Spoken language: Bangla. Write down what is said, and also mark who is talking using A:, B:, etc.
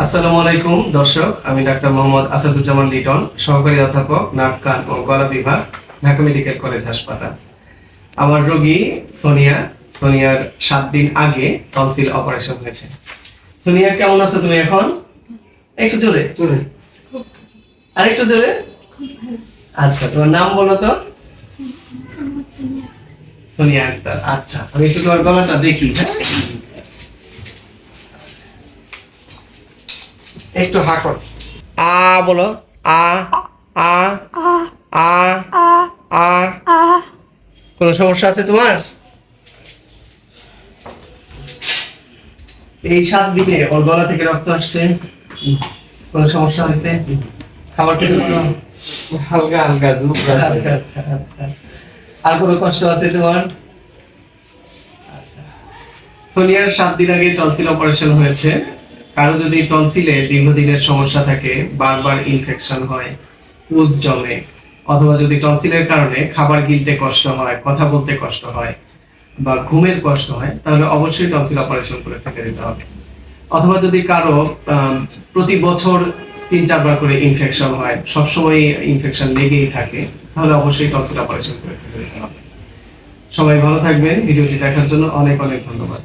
A: আসসালামু আলাইকুম দর্শক। আমি ডাক্তার মোহাম্মদ আসাদুজ্জামান লিটন সহকারী অধ্যাপক নাক কান ও গলা বিভাগ ঢাকা মেডিকেল কলেজ হাসপাতাল। আমার রোগী সোনিয়া। সোনিয়ার সাত দিন আগে টনসিল অপারেশন হয়েছে। সোনিয়া কেমন আছো তুমি এখন? একটু জোরে। জোরে। আর একটু জোরে? আচ্ছা তোমার নাম বলো তো? সোনিয়া আক্তার। আচ্ছা আমি একটু তোমার গলাটা দেখি হ্যাঁ? একটু হা কর। আ বলো। আ আ আ আ। কোন সমস্যা আছে তোমার? এই সাত দিনে ওর গলা থেকে রক্ত আসছে। কোন সমস্যা হয়েছে? খাবার খেতে
B: হালকা হালকা জুক
A: আচ্ছা আর কোনো কষ্ট আছে তোমার? আচ্ছা। সোনিয়ার সাত দিন আগে টনসিল অপারেশন হয়েছে। কারও যদি টনসিলে দীর্ঘদিনের সমস্যা থাকে, বারবার ইনফেকশন হয় পুজ জমে, অথবা যদি টনসিলের কারণে খাবার গিলতে কষ্ট হয়, কথা বলতে কষ্ট হয়, বা ঘুমের কষ্ট হয়, তাহলে অবশ্যই টনসিল অপারেশন করে ফেলে দিতে হবে। অথবা যদি কারও প্রতি বছর তিন চারবার করে ইনফেকশন হয়, সবসময় ইনফেকশন লেগেই থাকে, তাহলে অবশ্যই টনসিল অপারেশন করে ফেলে দিতে হবে। সবাই ভালো থাকবেন, ভিডিওটি দেখার জন্য অনেক অনেক ধন্যবাদ।